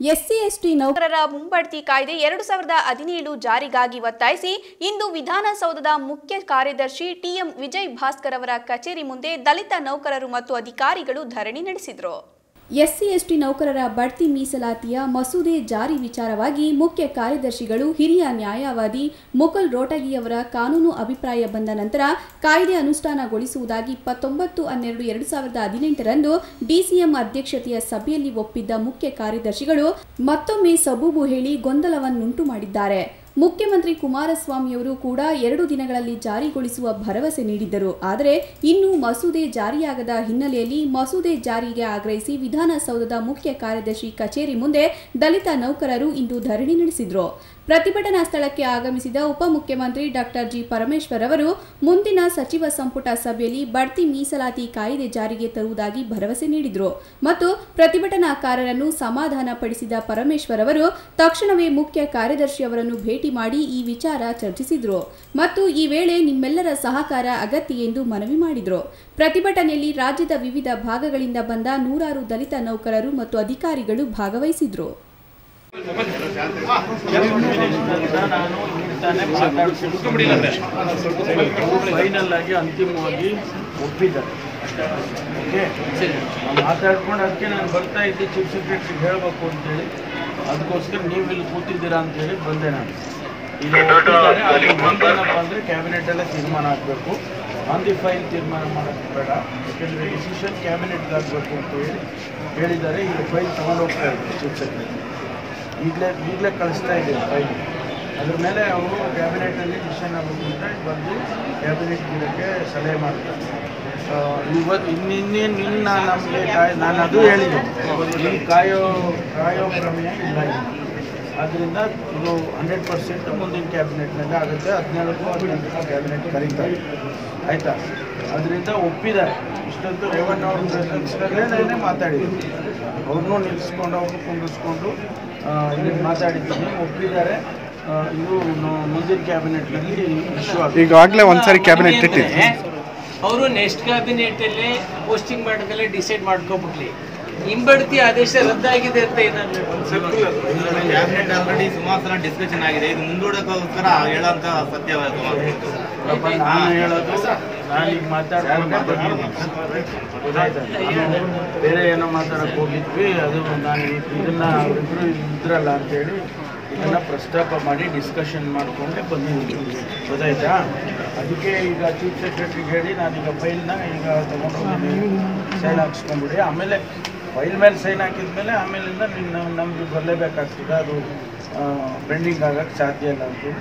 SC ST ನೌಕರ ನೌಕರರ ಮುಂಬಡ್ತಿ ಕಾಯ್ದೆ ಎರಡು ಸಾವಿರದ ಹದಿನೇಳು ಜಾರಿಗಾಗಿ ಒತ್ತಾಯಿಸಿ ಇಂದು ವಿಧಾನಸೌಧದ ಮುಖ್ಯ ಕಾರ್ಯದರ್ಶಿ ಟಿಎಂ ವಿಜಯ್ ಭಾಸ್ಕರ್ ಅವರ ಕಚೇರಿ ಮುಂದೆ ದಲಿತ ನೌಕರರು ಮತ್ತು ಅಧಿಕಾರಿಗಳು ಧರಣಿ ನಡೆಸಿದರು. ಎಸ್ಸಿ ಎಸ್ಟಿ ನೌಕರರ ಬಡ್ತಿ ಮೀಸಲಾತಿಯ ಮಸೂದೆ ಜಾರಿ ವಿಚಾರವಾಗಿ ಮುಖ್ಯ ಕಾರ್ಯದರ್ಶಿಗಳು ಹಿರಿಯ ನ್ಯಾಯವಾದಿ ಮುಕುಲ್ ರೋಟಗಿಯವರ ಕಾನೂನು ಅಭಿಪ್ರಾಯ ಬಂದ ನಂತರ ಕಾಯ್ದೆ ಅನುಷ್ಠಾನಗೊಳಿಸುವುದಾಗಿ ಇಪ್ಪತ್ತೊಂಬತ್ತು ಹನ್ನೆರಡು ಎರಡು ಸಾವಿರದ ಹದಿನೆಂಟರಂದು ಡಿಸಿಎಂ ಅಧ್ಯಕ್ಷತೆಯ ಸಭೆಯಲ್ಲಿ ಒಪ್ಪಿದ್ದ ಮುಖ್ಯ ಕಾರ್ಯದರ್ಶಿಗಳು ಮತ್ತೊಮ್ಮೆ ಸಬೂಬು ಹೇಳಿ ಗೊಂದಲವನ್ನುಂಟು ಮಾಡಿದ್ದಾರೆ ಮುಖ್ಯಮಂತ್ರಿ ಕುಮಾರಸ್ವಾಮಿಯವರು ಕೂಡ ಎರಡು ದಿನಗಳಲ್ಲಿ ಜಾರಿಗೊಳಿಸುವ ಭರವಸೆ ನೀಡಿದ್ದರು. ಆದರೆ ಇನ್ನೂ ಮಸೂದೆ ಜಾರಿಯಾಗದ ಹಿನ್ನೆಲೆಯಲ್ಲಿ ಮಸೂದೆ ಜಾರಿಗೆ ಆಗ್ರಹಿಸಿ ವಿಧಾನಸೌಧದ ಮುಖ್ಯ ಕಾರ್ಯದರ್ಶಿ ಕಚೇರಿ ಮುಂದೆ ದಲಿತ ನೌಕರರು ಇಂದು ಧರಣಿ ನಡೆಸಿದರು. ಪ್ರತಿಭಟನಾ ಸ್ಥಳಕ್ಕೆ ಆಗಮಿಸಿದ ಉಪಮುಖ್ಯಮಂತ್ರಿ ಡಾಕ್ಟರ್ ಜಿ. ಪರಮೇಶ್ವರ್ ಅವರು, ಮುಂದಿನ ಸಚಿವ ಸಂಪುಟ ಸಭೆಯಲ್ಲಿ ಬಡ್ತಿ ಮೀಸಲಾತಿ ಕಾಯ್ದೆ ಜಾರಿಗೆ ತರುವುದಾಗಿ ಭರವಸೆ ನೀಡಿದರು ಮತ್ತು ಪ್ರತಿಭಟನಾಕಾರರನ್ನು ಸಮಾಧಾನಪಡಿಸಿದ ಪರಮೇಶ್ವರ್ ಅವರು, ತಕ್ಷಣವೇ ಮುಖ್ಯ ಕಾರ್ಯದರ್ಶಿ ಅವರನ್ನು ಭೇಟಿ ಮಾಡಿ ಈ ವಿಚಾರ ಚರ್ಚಿಸಿದ್ರು. ಮತ್ತು ಈ ವೇಳೆ ನಿಮ್ಮೆಲ್ಲರ ಸಹಕಾರ ಅಗತ್ಯ ಎಂದು ಮನವಿ ಮಾಡಿದರು. ಪ್ರತಿಭಟನೆಯಲ್ಲಿ ರಾಜ್ಯದ ವಿವಿಧ ಭಾಗಗಳಿಂದ ಬಂದ ನೂರಾರು ದಲಿತ ನೌಕರರು ಮತ್ತು ಅಧಿಕಾರಿಗಳು ಭಾಗವಹಿಸಿದ್ರು. ಫೈನಲ್ ಆಗಿ ಅಂತಿಮವಾಗಿ ಒಪ್ಪಿದ್ದಾರೆ. ಮಾತಾಡ್ಕೊಂಡು ಅದಕ್ಕೆ ನಾನು ಬರ್ತಾ ಇದ್ದೆ ಚೀಫ್ ಹೇಳಬೇಕು ಅಂತೇಳಿ. ಅದಕ್ಕೋಸ್ಕರ ನೀವು ಇಲ್ಲಿ ಕೂತಿದ್ದೀರಾ ಅಂತೇಳಿ ಬಂದೆ ನಾನು. ಮುಂದೇನಪ್ಪ ಅಂದರೆ ಕ್ಯಾಬಿನೆಟಲ್ಲೇ ತೀರ್ಮಾನ ಆಗಬೇಕು. ಆನ್ ದಿ ಫೈಲ್ ತೀರ್ಮಾನ ಮಾಡೋದು ಬೇಡ. ಯಾಕೆಂದರೆ ಡಿಸಿಷನ್ ಕ್ಯಾಬಿನೆಟ್ಗೆ ಆಗಬೇಕು ಅಂತ ಹೇಳಿ ಹೇಳಿದ್ದಾರೆ. ಈಗ ಫೈಲ್ ತಗೊಂಡು ಹೋಗ್ತಾ ಇದ್ದಾರೆ ಚೀಫ್ ಸೆಕ್ರೆಟರಿ ಈಗಲೇ ಈಗಲೇ ಕಳಿಸ್ತಾ ಇದ್ದೀವಿ ಫೈಲ್ ಅದ್ರ ಮೇಲೆ ಅವರು ಕ್ಯಾಬಿನೆಟಲ್ಲಿ ಡಿಸಿಷನ್ ಆಗಬೇಕು ಅಂತ ಬಂದು ಕ್ಯಾಬಿನೆಟ್ ಇದಕ್ಕೆ ಸಲಹೆ ಮಾಡ್ತಾರೆ. ಇವತ್ತು ಇನ್ನೇ ನಿನ್ನ ನಮಗೆ ಕಾಯ್ ನಾನು ಅದು ಹೇಳಿದೆ ಈ ಕಾಯೋ ಕಾಯೋ ಪ್ರಮೇಯ ಇಲ್ಲ. ಆದ್ದರಿಂದ ಇದು ಹಂಡ್ರೆಡ್ ಪರ್ಸೆಂಟ್ ಮುಂದಿನ ಕ್ಯಾಬಿನೆಟ್ನಲ್ಲಿ ಆಗುತ್ತೆ. ಹದಿನೇಳಕ್ಕೂ ಹದಿನೆಂಟಕ್ಕೂ ಕ್ಯಾಬಿನೆಟ್ ಕರೀತಾರೆ. ಆಯಿತಾ? ಅದರಿಂದ ಒಪ್ಪಿದ್ದಾರೆ. ಇಷ್ಟೊಂದು ರೇವಣ್ಣ ಅವ್ರ ಪ್ರೆಸೆನ್ಸ್ನಲ್ಲೇ ಮಾತಾಡಿದ್ದೀನಿ ಅವ್ರನ್ನೂ ನಿಲ್ಲಿಸ್ಕೊಂಡು ಅವ್ರನ್ನೂ ಕುಂಡಿಸ್ಕೊಂಡು ಇಲ್ಲಿ ಮಾತಾಡಿದ್ದೀನಿ. ಒಪ್ಪಿದ್ದಾರೆ. ಇದು ಮುಂದಿನ ಕ್ಯಾಬಿನೆಟ್ನಲ್ಲಿ ಇಶ್ಯೂ ಆಗುತ್ತೆ ಈಗಾಗಲೇ ಒಂದ್ಸರಿ ಕ್ಯಾಬಿನೆಟ್ ಇಟ್ಟಿದೆ ಅವರು ನೆಕ್ಸ್ಟ್ ಕ್ಯಾಬಿನೆಟ್ ಅಲ್ಲಿ ಪೋಸ್ಟಿಂಗ್ ಮಾಡಿದ್ಮೇಲೆ ಡಿಸೈಡ್ ಮಾಡ್ಕೊಬಿಟ್ಲಿ ಹಿಂಬಡ್ತಿ ಆದೇಶ ರದ್ದಾಗಿದೆ ಅಂತ ಏನಾದ್ರು ಕ್ಯಾಬಿನೆಟ್ ಆಲ್ರೆಡಿ ಸುಮಾರು ಸಲ ಡಿಸ್ಕಷನ್ ಆಗಿದೆ. ಇದು ಮುಂದೂಡಕ್ಕೋಸ್ಕರ ಹೇಳೋಂತ ಸತ್ಯವಾದ ನಾನು ಹೇಳೋದು ನಾನು ಈಗ ಮಾತಾಡ್ಕೊಂಡು? ಬೇರೆ ಏನೋ ಮಾತಾಡಕ್ಕೆ ಹೋಗಿದ್ವಿ ಅದು ನಾನು ಇದನ್ನ ಅವರಿಬ್ರು ಇದ್ರಲ್ಲ ಅಂತೇಳಿ ಪ್ರಸ್ತಾಪ ಮಾಡಿ ಡಿಸ್ಕಷನ್ ಮಾಡಿಕೊಂಡೆ ಬಂದಿದ್ದೀನಿ. ಗೊತ್ತಾಯ್ತಾ? ಅದಕ್ಕೆ ಈಗ ಚೀಫ್ ಸೆಕ್ರೆಟ್ರಿಗೆ ಹೇಳಿ ನಾನೀಗ ಫೈಲ್ನ ಈಗ ತೊಗೊಂಡೋಗಿ ಸೈನ್ ಹಾಕ್ಸ್ಕೊಂಡ್ಬಿಡಿ ಆಮೇಲೆ ಫೈಲ್ ಮೇಲೆ ಸೈನ್ ಹಾಕಿದ್ಮೇಲೆ ಆಮೇಲಿಂದ ನಿನ್ನ ನಮಗೆ ಬರಲೇಬೇಕಾಗ್ತದೆ. ಅದು ಪೆಂಡಿಂಗ್ ಆಗೋಕ್ಕೆ ಸಾಧ್ಯ ಇಲ್ಲ ಅಂತ.